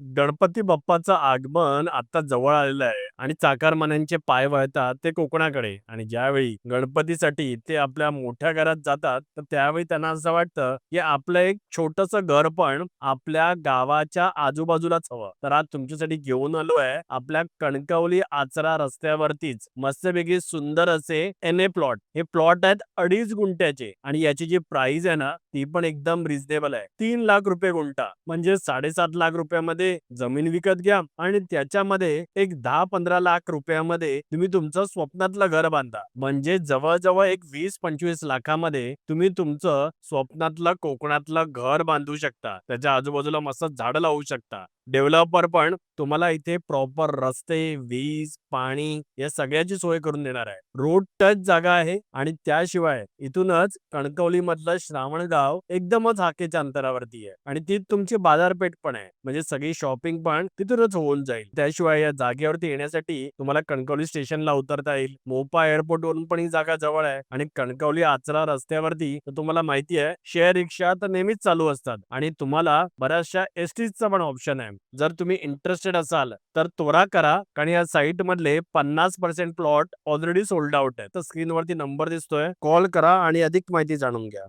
गणपती बाप्पाचं आगमन आता जवळ आलेलं आहे. आणि चाकरमान्यांचे पाय वळतात ते कोकणाकडे. आणि ज्यावेळी गणपतीसाठी ते आपल्या मोठ्या घरात जातात तर त्यावेळी त्यांना असं वाटतं की आपलं एक छोटस घर पण आपल्या गावाच्या आजूबाजूलाच हवं. तर आज तुमच्यासाठी घेऊन आलो आहे आपल्या कणकवली आचरा रस्त्यावरतीच मस्तपैकी सुंदर असे एन ए प्लॉट हे प्लॉट आहेत अडीच गुंठ्याचे आणि याची जी प्राइस आहे ना ती पण एकदम रिजनेबल आहे. तीन लाख रुपये गुंठा. म्हणजे साडेसात लाख रुपयामध्ये जमीन विकत घ्या आणि त्याच्यामध्ये एक दहा पंधरा लाख रुपयामध्ये तुम्ही तुमचं स्वप्नातलं घर बांधा. म्हणजे जवळजवळ एक वीस पंचवीस लाखामध्ये तुम्ही तुमचं स्वप्नातलं कोकणातलं घर बांधू शकता. त्याच्या आजूबाजूला मस्त झाड लावू शकता. डेव्हलपर पण तुम्हाला इथे प्रॉपर रस्ते वीज पाणी या सगळ्याची सोय करून देणार आहे. रोड टच जागा आहे आणि त्याशिवाय इथूनच कणकवली मधलं श्रावणगाव एकदमच हाकेच्या अंतरावरती आहे आणि ती तुमची बाजारपेठ पण आहे. म्हणजे सगळी शॉपिंग पण तिथूनच होऊन जाईल. त्याशिवाय या जागेवरती येण्यासाठी तुम्हाला कणकवली स्टेशनला उतरता येईल. मोपा एअरपोर्ट वरून पण ही जागा जवळ आहे आणि कणकवली आचरा रस्त्यावरती तुम्हाला माहिती आहे शेअर रिक्षा तर नेहमीच चालू असतात आणि तुम्हाला बऱ्याचशा एसटीचा पण ऑप्शन आहे. जर तुम्ही इंटरेस्टेड असाल तर त्वरा करा कारण या साईट मधले पन्नास percent plot already sold out आहे. तर स्क्रीनवरती नंबर दिसतोय कॉल करा आणि अधिक माहिती जाणून घ्या.